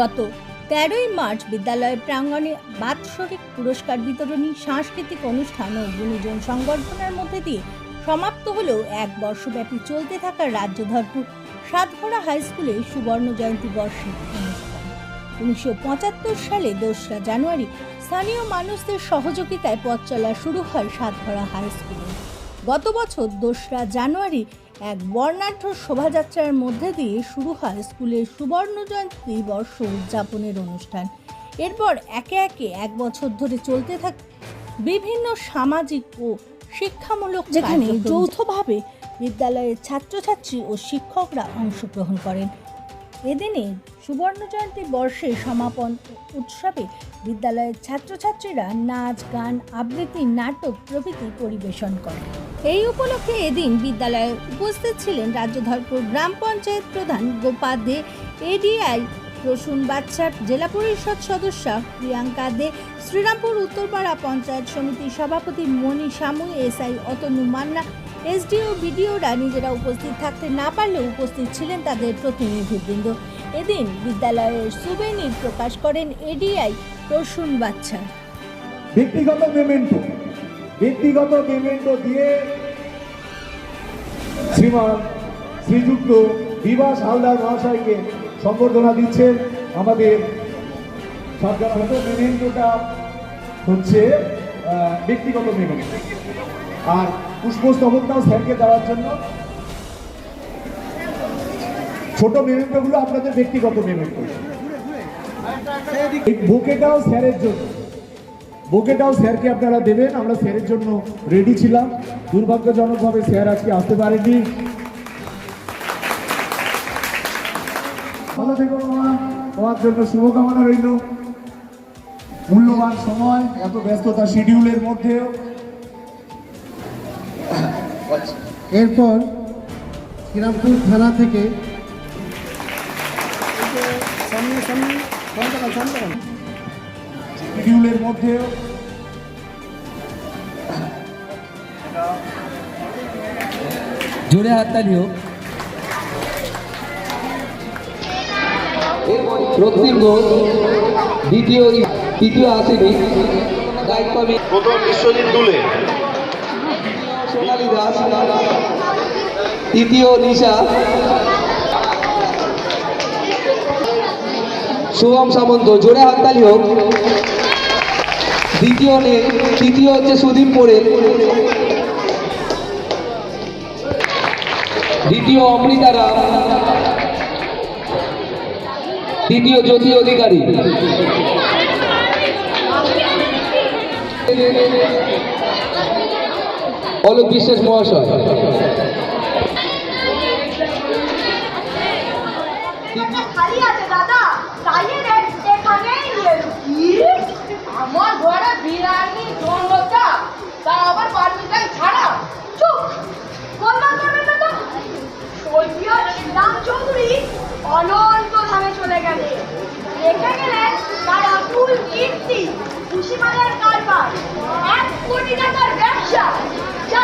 গত তেরোই মার্চ বিদ্যালয়ের প্রাঙ্গণে বাৎসরিক পুরস্কার বিতরণী, সাংস্কৃতিক অনুষ্ঠান ও গুণীজন সংবর্ধনার মধ্যে দিয়ে সমাপ্ত হলেও এক বর্ষব্যাপী চলতে থাকা রাজ্যধরপুর সাতঘোড়া হাই স্কুলে সুবর্ণ জয়ন্তী অনুষ্ঠান। উনিশশো পঁচাত্তর সালে দোসরা জানুয়ারি স্থানীয় মানুষদের সহযোগিতায় পথ চলা শুরু হয় সাতঘোড়া হাই স্কুলে। গত বছর দোসরা জানুয়ারি এক বর্ণাঢ্য শোভাযাত্রার মধ্যে দিয়ে শুরু হয় স্কুলের সুবর্ণ জয়ন্তী বর্ষ উদযাপনের অনুষ্ঠান। এরপর একে একে এক বছর ধরে চলতে থাকে বিভিন্ন সামাজিক ও শিক্ষামূলক যেখানে যৌথভাবে বিদ্যালয়ের ছাত্রছাত্রী ও শিক্ষকরা অংশগ্রহণ করেন। এদিনে সুবর্ণ জয়ন্তী বর্ষে সমাপন উৎসবে বিদ্যালয়ের ছাত্রছাত্রীরা নাচ গান আবৃত্তি নাটক প্রভৃতি পরিবেশন করেন। এই উপলক্ষে এদিন বিদ্যালয়ে উপস্থিত ছিলেন রাজ্যধরপুর গ্রাম পঞ্চায়েত প্রধান গোপা দে, এডিআই রসুন বাচ্চার জেলা পরিষদ সদস্য প্রিয়াঙ্কা দে, শ্রীরামপুর উত্তরপাড়া পঞ্চায়েত সমিতির সভাপতি মণি সামু এসআই অতনু মান্না, এসডিও, বিডিওরা নিজেরা উপস্থিত থাকতে না পারলেও উপস্থিত ছিলেন তাদের প্রতিনিধিবৃন্দ। এদিন বিদ্যালয়ের সুবেনির প্রকাশ করেন এডিআই রসুন বাচ্চা ব্যক্তিগত পেমেন্টো ব্যক্তিগত পেমেন্ট দিয়ে শ্রীমান শ্রীযুক্ত বিভাস হালদার মহাশয়কে সম্বর্ধনা দিচ্ছেন আমাদের সরকারগত পেমেন্টোটা হচ্ছে ব্যক্তিগত পেমেন্ট আর পুষ্পস্তবকটাও স্যারকে দেওয়ার জন্য। ছোট পেমেন্টগুলো আপনাদের ব্যক্তিগত পেমেন্ট এই বুকেটাও স্যারের জন্য। বুকেটাও স্যারকে আপনারা দেবেন। আমরা স্যারের জন্য রেডি ছিলাম। দুর্ভাগ্যজনকভাবে স্যার আজকে আসতে পারেনি ভালো থেকো তোমার জন্য শুভকামনা রইল। মূল্যবান সময়, এত ব্যস্ততা শিডিউলের মধ্যেও। এরপর শ্রীরামপুর থানা থেকে শিডিউলের মধ্যেও জোরে হাততালি হোক রক্তিম ঘোষ দ্বিতীয় তৃতীয় আসেনি। দায়িত্ব আমি প্রথম বিশ্বজিৎ দুলে। সোনালী দাস তৃতীয় নিশা। শুভম সামন্ত জোরে হাততালি হোক দ্বিতীয় নে তৃতীয় হচ্ছে সুদীপ পোড়েল দ্বিতীয় অমৃতা রাম তৃতীয় জ্যোতি অধিকারী। অলোক বিশ্বাস মহাশয়। দাদা এখানেই নিয়ে এলো। কি আমার ঘরে বিরিয়ানি জন্মটা তা আবার পারমিশন ছাড়া? চুপ! গোলমাল করবে না তো? স্বর্গীয় শ্রীরাম চৌধুরী অনন্ত ধামে চলে গেলে। রেখে গেলেন তার আকুল কীর্তি খুশিমালের কারবার। এক কোটি টাকার ব্যবসা, যা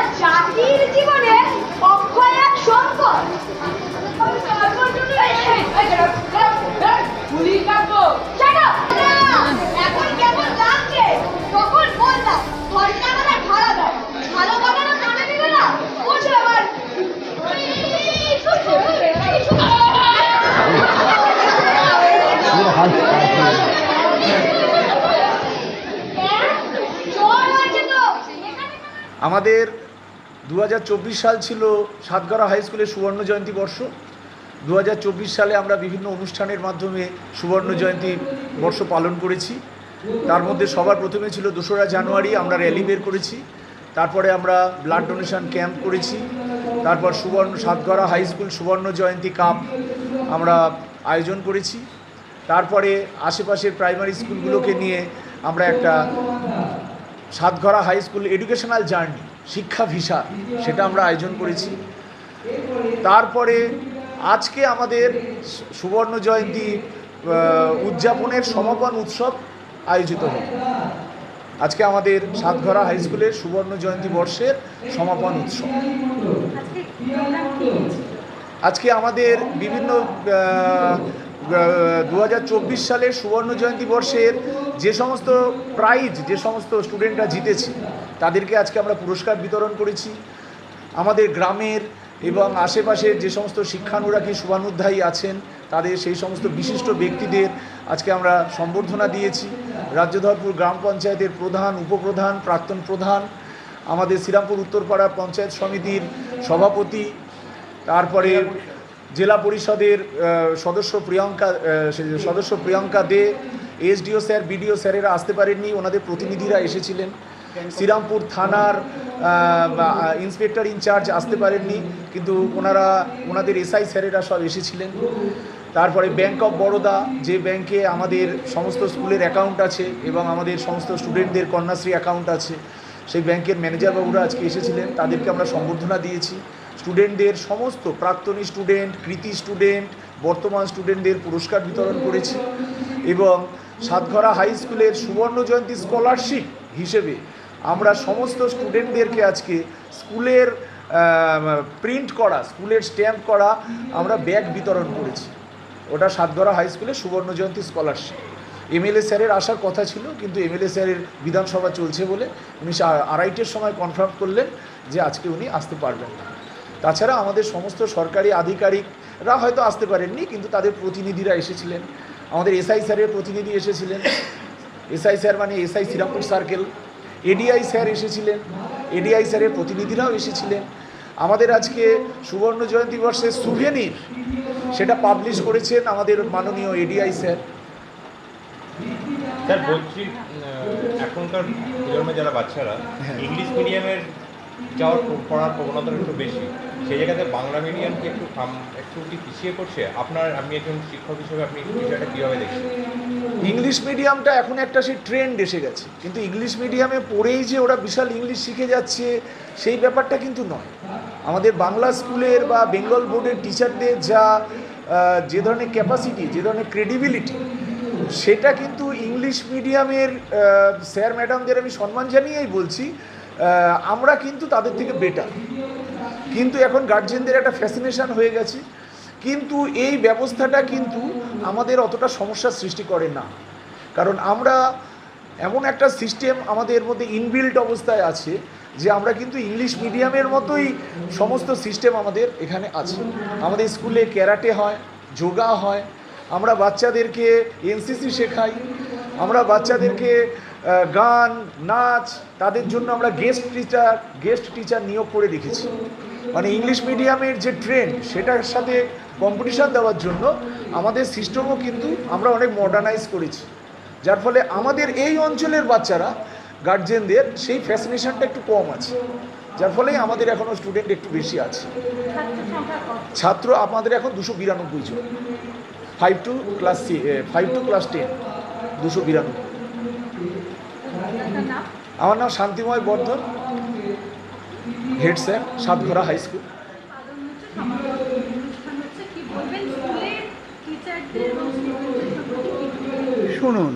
আমাদের দু হাজার চব্বিশ সাল ছিল সাতগড়া হাই স্কুলের সুবর্ণ জয়ন্তী বর্ষ। দু হাজার চব্বিশ সালে আমরা বিভিন্ন অনুষ্ঠানের মাধ্যমে সুবর্ণ জয়ন্তী বর্ষ পালন করেছি। তার মধ্যে সবার প্রথমে ছিল দোসরা জানুয়ারি, আমরা র্যালি বের করেছি। তারপরে আমরা ব্লাড ডোনেশন ক্যাম্প করেছি। তারপর সুবর্ণ সাতগড়া হাই স্কুল সুবর্ণ জয়ন্তী কাপ আমরা আয়োজন করেছি। তারপরে আশেপাশের প্রাইমারি স্কুলগুলোকে নিয়ে আমরা একটা Satghara high school educational journey শিক্ষা ভিসা সেটা আমরা আয়োজন করেছি। তারপরে আজকে আমাদের সুবর্ণ জয়ন্তী উদযাপনের সমাপন উৎসব আয়োজিত হল আজকে আমাদের সাতঘরা হাই স্কুলের সুবর্ণ জয়ন্তী বর্ষের সমাপন উৎসব। আজকে আমাদের বিভিন্ন দু হাজার চব্বিশ সালের সুবর্ণ জয়ন্তী বর্ষের যে সমস্ত প্রাইজ যে সমস্ত স্টুডেন্টরা জিতেছে, তাদেরকে আজকে আমরা পুরস্কার বিতরণ করেছি। আমাদের গ্রামের এবং আশেপাশের যে সমস্ত শিক্ষানুরাগী শুভানুধ্যায়ী আছেন, তাদের সেই সমস্ত বিশিষ্ট ব্যক্তিদের আজকে আমরা সম্বর্ধনা দিয়েছি। রাজ্যধরপুর গ্রাম পঞ্চায়েতের প্রধান, উপপ্রধান, প্রাক্তন প্রধান, আমাদের শ্রীরামপুর উত্তরপাড়া পঞ্চায়েত সমিতির সভাপতি, তারপরে জেলা পরিষদের সদস্য প্রিয়ঙ্কা সদস্য Priyanka De, SDO sir, BDO স্যারেরা আসতে পারেননি, ওনাদের প্রতিনিধিরা এসেছিলেন। শ্রীরামপুর থানার ইন্সপেক্টর ইনচার্জ আসতে পারেননি, কিন্তু ওনারা, ওনাদের এসআই স্যারেরা সব এসেছিলেন। তারপরে ব্যাংক অফ বরোদা, যে ব্যাংকে আমাদের সমস্ত স্কুলের অ্যাকাউন্ট আছে এবং আমাদের সমস্ত স্টুডেন্টদের কন্যাশ্রী অ্যাকাউন্ট আছে, সেই ব্যাংকের ম্যানেজারবাবুরা আজকে এসেছিলেন, তাদেরকে আমরা সম্বর্ধনা দিয়েছি। স্টুডেন্টদের সমস্ত প্রাক্তনী স্টুডেন্ট, কৃতি স্টুডেন্ট, বর্তমান স্টুডেন্টদের পুরস্কার বিতরণ করেছি এবং সাতঘরা হাই স্কুলের সুবর্ণ জয়ন্তী স্কলারশিপ হিসেবে আমরা সমস্ত স্টুডেন্টদেরকে আজকে স্কুলের প্রিন্ট করা, স্কুলের স্ট্যাম্প করা আমরা ব্যাগ বিতরণ করেছি। ওটা সাতগড়া হাই স্কুলে সুবর্ণ জয়ন্তী স্কলারশিপ। এমএলএ স্যারের আসার কথা ছিল, কিন্তু এমএলএ স্যারের বিধানসভা চলছে বলে উনি আড়াইটের সময় কনফার্ম করলেন যে আজকে উনি আসতে পারবেন না। তাছাড়া আমাদের সমস্ত সরকারি আধিকারিকরা হয়তো আসতে পারেননি কিন্তু তাদের প্রতিনিধিরা এসেছিলেন। আমাদের এসআই স্যারের প্রতিনিধি এসেছিলেন। এসআই স্যার মানে SI Srirampur circle ADI sir এসেছিলেন। এডিআই স্যারের প্রতিনিধিরাও এসেছিলেন। আমাদের আজকে সুবর্ণ জয়ন্তী বর্ষের সুভেনির সেটা পাবলিশ করেছেন আমাদের মাননীয় এডিআই স্যার স্যার বলছি এখনকার যারা বাচ্চারা হ্যাঁ। ইংলিশ মিডিয়ামের যাওয়ার পড়ার প্রবণতাটা একটু বেশি। সেই জায়গাতে বাংলা মিডিয়ামকে একটু একটু কি পিছিয়ে পড়ছে? আপনার আপনি একজন শিক্ষক হিসেবে আপনি বিষয়টা কীভাবে দেখছেন? ইংলিশ মিডিয়ামটা এখন একটা সেই ট্রেন্ড এসে গেছে। কিন্তু ইংলিশ মিডিয়ামে পড়েই যে ওরা বিশাল ইংলিশ শিখে যাচ্ছে, সেই ব্যাপারটা কিন্তু নয়। আমাদের বাংলা স্কুলের বা বেঙ্গল বোর্ডের টিচারদের যা যে ধরনের ক্যাপাসিটি যে ধরনের ক্রেডিবিলিটি সেটা কিন্তু ইংলিশ মিডিয়ামের স্যার ম্যাডামদের আমি সম্মান জানিয়েই বলছি। আমরা কিন্তু তাদের থেকে বেটার কিন্তু এখন গার্জেনদের একটা ফ্যাসিনেশন হয়ে গেছে। কিন্তু এই ব্যবস্থাটা কিন্তু আমাদের অতটা সমস্যার সৃষ্টি করে না। কারণ আমরা এমন একটা সিস্টেম আমাদের মধ্যে ইনবিল্ট অবস্থায় আছে যে আমরা কিন্তু ইংলিশ মিডিয়ামের মতোই সমস্ত সিস্টেম আমাদের এখানে আছে। আমাদের স্কুলে ক্যারাটে হয় যোগা হয়, আমরা বাচ্চাদেরকে এনসিসি শেখাই, আমরা বাচ্চাদেরকে গান, নাচ, তাদের জন্য আমরা গেস্ট টিচার গেস্ট টিচার নিয়োগ করে রেখেছি। মানে ইংলিশ মিডিয়ামের যে ট্রেন্ড সেটার সাথে কম্পিটিশান দেওয়ার জন্য আমাদের সিস্টেমও কিন্তু আমরা অনেক মডার্নাইজ করেছি। যার ফলে আমাদের এই অঞ্চলের বাচ্চারা গার্জেনদের সেই ফ্যাসিনেশনটা একটু কম আছে। যার ফলে আমাদের এখনও স্টুডেন্ট একটু বেশি আছে। ছাত্র আমাদের এখন দুশো বিরানব্বই জন। Five two class five two class ten দুশো বিরানব্বই। আমার নাম Shantimoy Bardhan head sir Satghara high school শুনুন,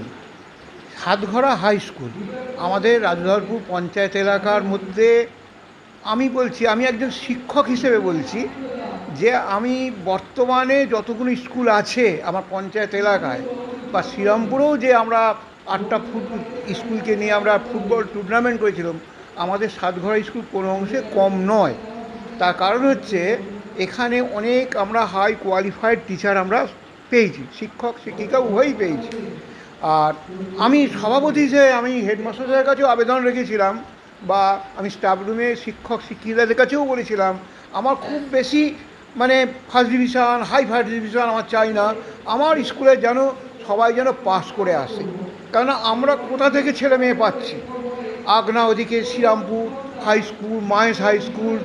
সাতঘরা হাই স্কুল আমাদের রাজধরপুর পঞ্চায়েত এলাকার মধ্যে আমি বলছি, আমি একজন শিক্ষক হিসেবে বলছি যে আমি বর্তমানে যতগুলো স্কুল আছে আমার পঞ্চায়েত এলাকায় বা শ্রীরামপুরেও যে আমরা আটটা ফুট স্কুলকে নিয়ে আমরা ফুটবল টুর্নামেন্ট করেছিলাম। আমাদের সাতঘরা স্কুল কোনো অংশে কম নয়। তার কারণ হচ্ছে এখানে অনেক আমরা হাই কোয়ালিফাইড টিচার আমরা পেয়েছি, শিক্ষক, শিক্ষিকা উভয়ই পেয়েছি। আর আমি সভাপতি হিসেবে আমি হেডমাস্টারদের কাছেও আবেদন রেখেছিলাম বা আমি স্টাফ রুমে শিক্ষক, শিক্ষিকাদের কাছেও বলেছিলাম, আমার খুব বেশি মানে first division high first division আমার চাই না। আমার স্কুলে যেন সবাই যেন পাস করে আসে। কেন আমরা কোথা থেকে ছেলে মেয়ে পাচ্ছি? আগনা ওদিকে Srirampur high school Mayes high school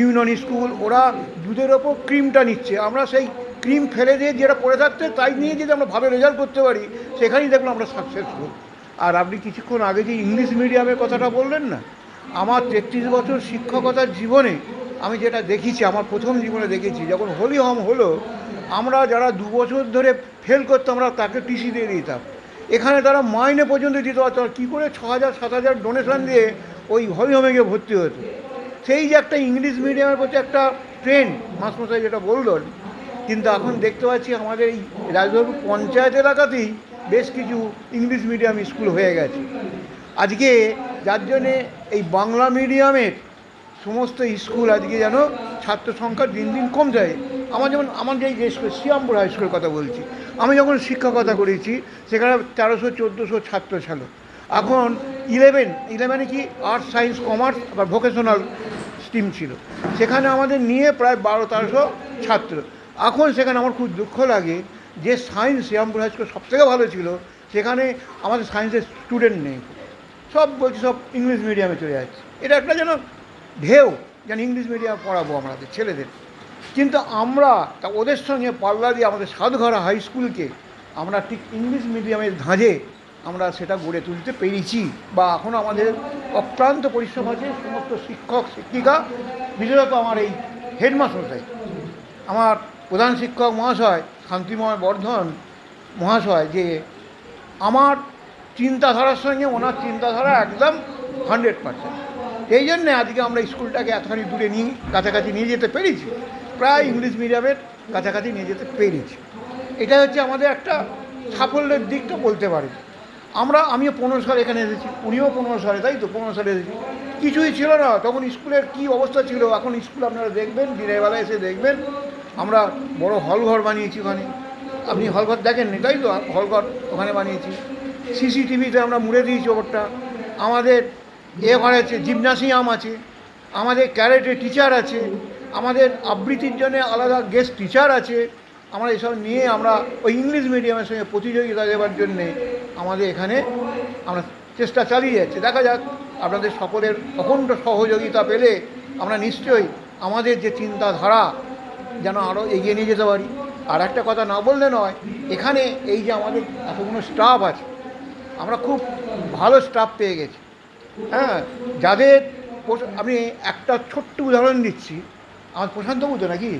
union school, ওরা দুধের ওপর ক্রিমটা নিচ্ছে। আমরা সেই ক্রিম ফেলে দিয়ে যেটা পড়ে থাকতে তাই নিয়ে যদি আমরা ভালো রেজাল্ট করতে পারি, সেখানেই দেখলাম আমরা সাকসেসফুল আর আপনি কিছুক্ষণ আগে যে ইংলিশ মিডিয়ামের কথাটা বললেন না, আমার তেত্রিশ বছর শিক্ষকতার জীবনে আমি যেটা দেখেছি, আমার প্রথম জীবনে দেখেছি, যখন হোলি হোম হলো, আমরা যারা দু বছর ধরে ফেল করতাম আমরা তাকে টিসি দিয়ে দিতাম। এখানে তারা মাইনে পর্যন্ত দিতে না। কী করে ছ হাজার, সাত হাজার ডোনেশন দিয়ে ওই হোলি হোমে গিয়ে ভর্তি হতো সেই যে একটা ইংলিশ মিডিয়ামের প্রতি একটা ট্রেন্ড মাসমশাই যেটা বললেন, কিন্তু এখন দেখতে পাচ্ছি আমাদের এই রাজধরপুর পঞ্চায়েত এলাকাতেই বেশ কিছু ইংলিশ মিডিয়াম স্কুল হয়ে গেছে। আজকে যার জন্যে এই বাংলা মিডিয়ামের সমস্ত স্কুল আজকে যেন ছাত্র সংখ্যা দিন দিন কম যায় আমার যেমন আমার যে যে স্কুল, শ্রীরামপুর হাই স্কুলের কথা বলছি। আমি যখন শিক্ষকতা করেছি, সেখানে তেরোশো, চোদ্দোশো ছাত্র ছিল। এখন ইলেভেন ইলেভেনে কি আর্টস সায়েন্স কমার্স আবার ভোকেশনাল স্ট্রিম ছিল। সেখানে আমাদের নিয়ে প্রায় বারো, তেরোশো ছাত্র। এখন সেখানে আমার খুব দুঃখ লাগে যে সায়েন্স শ্রীরামপুর হাই স্কুল সবথেকে ভালো ছিল। সেখানে আমাদের সায়েন্সের স্টুডেন্ট নেই। সব বলছি, সব ইংলিশ মিডিয়ামে চলে যাচ্ছে। এটা একটা যেন ঢেউ, যেন ইংলিশ মিডিয়ামে পড়াবো আমাদের ছেলেদের। কিন্তু আমরা তা ওদের সঙ্গে পাল্লা দিয়ে আমাদের সাতঘরা হাই স্কুলকে আমরা ঠিক ইংলিশ মিডিয়ামের ধাঁজে আমরা সেটা গড়ে তুলতে পেরেছি বা এখনও আমাদের অক্লান্ত পরিশ্রম আছে, সমস্ত শিক্ষক, শিক্ষিকা, বিশেষত আমার এই হেডমাস্টার আমার প্রধান শিক্ষক মহাশয় শান্তিময় বর্ধন মহাশয়, যে আমার চিন্তাধারার সঙ্গে ওনার চিন্তাধারা একদম হান্ড্রেড পার্সেন্ট। এই জন্যে আজকে আমরা স্কুলটাকে এতখানি দূরে নিয়ে, কাছাকাছি নিয়ে যেতে পেরেছি। প্রায় ইংলিশ মিডিয়ামের কাছাকাছি নিয়ে যেতে পেরেছি। এটা হচ্ছে আমাদের একটা সাফল্যের দিকটা বলতে পারি। আমরা, আমিও পনেরো সালে এখানে এসেছি, উনিও পনেরো সালে, তাই তো? পনেরো সালে এসেছি। কিছুই ছিল না, তখন স্কুলের কি অবস্থা ছিল? এখন স্কুল আপনারা দেখবেন দিনের বেলা এসে দেখবেন, আমরা বড় হল ঘর বানিয়েছি ওখানে। আপনি হলঘর দেখেননি, তাই তো? হলঘর ওখানে বানিয়েছি। সিসিটিভিতে আমরা মুড়ে দিয়েছি ওপরটা। আমাদের এ ঘর আছে, জিমনাসিয়াম আছে। আমাদের ক্যারেটে টিচার আছে। আমাদের আবৃত্তির জন্য আলাদা গেস্ট টিচার আছে। আমরা এসব নিয়ে আমরা ওই ইংলিশ মিডিয়ামের সঙ্গে প্রতিযোগিতা দেওয়ার জন্যে আমাদের এখানে আমরা চেষ্টা চালিয়ে যাচ্ছি। দেখা যাক, আপনাদের সকলের অখণ্ড সহযোগিতা পেলে আমরা নিশ্চয়ই আমাদের যে চিন্তাধারা যেন আরও এগিয়ে নিয়ে যেতে পারি। আর একটা কথা না বললে নয়, এখানে এই যে আমাদের এতগুলো স্টাফ আছে, আমরা খুব ভালো স্টাফ পেয়ে গেছি। হ্যাঁ যাদের আমি একটা ছোট্ট উদাহরণ দিচ্ছি। আমার প্রশান্তবাবু তো নাকি?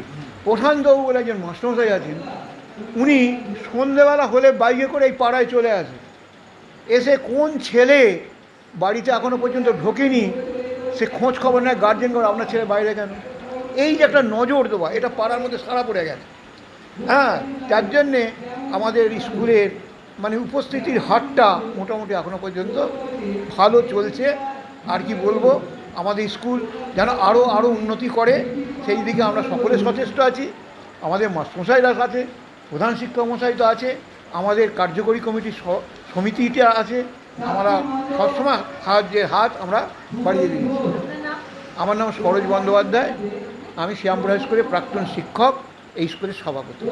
প্রশান্তবাবু বলে একজন মাস্টারমশাই আছেন। উনি সন্ধেবেলা হলে বাইকে করে এই পাড়ায় চলে আসে। এসে কোন ছেলে বাড়িতে এখনও পর্যন্ত ঢোকেনি, সে খোঁজ খবর নেয় গার্জেন করে, আপনার ছেলে বাইরে কেন? এই যে একটা নজর দেওয়া, এটা পাড়ার মধ্যে সারা পড়ে গেছে। হ্যাঁ তার জন্যে আমাদের স্কুলের মানে উপস্থিতির হারটা মোটামুটি এখনও পর্যন্ত ভালো চলছে। আর কি বলব, আমাদের স্কুল যেন আরও আরও উন্নতি করে। সেই দিকে আমরা সকলে সচেষ্ট আছি। আমাদের মাস্টমশাইরা আছে, প্রধান শিক্ষক মশাই তো আছে, আমাদের কার্যকরী কমিটির সমিতিটা আছে, আমরা সবসময় যে হাত আমরা বাড়িয়ে দিয়েছি। আমার নাম সরোজ বন্দ্যোপাধ্যায়, আমি শ্যামপুর হাই স্কুলের প্রাক্তন শিক্ষক, এই স্কুলের সভাপতি।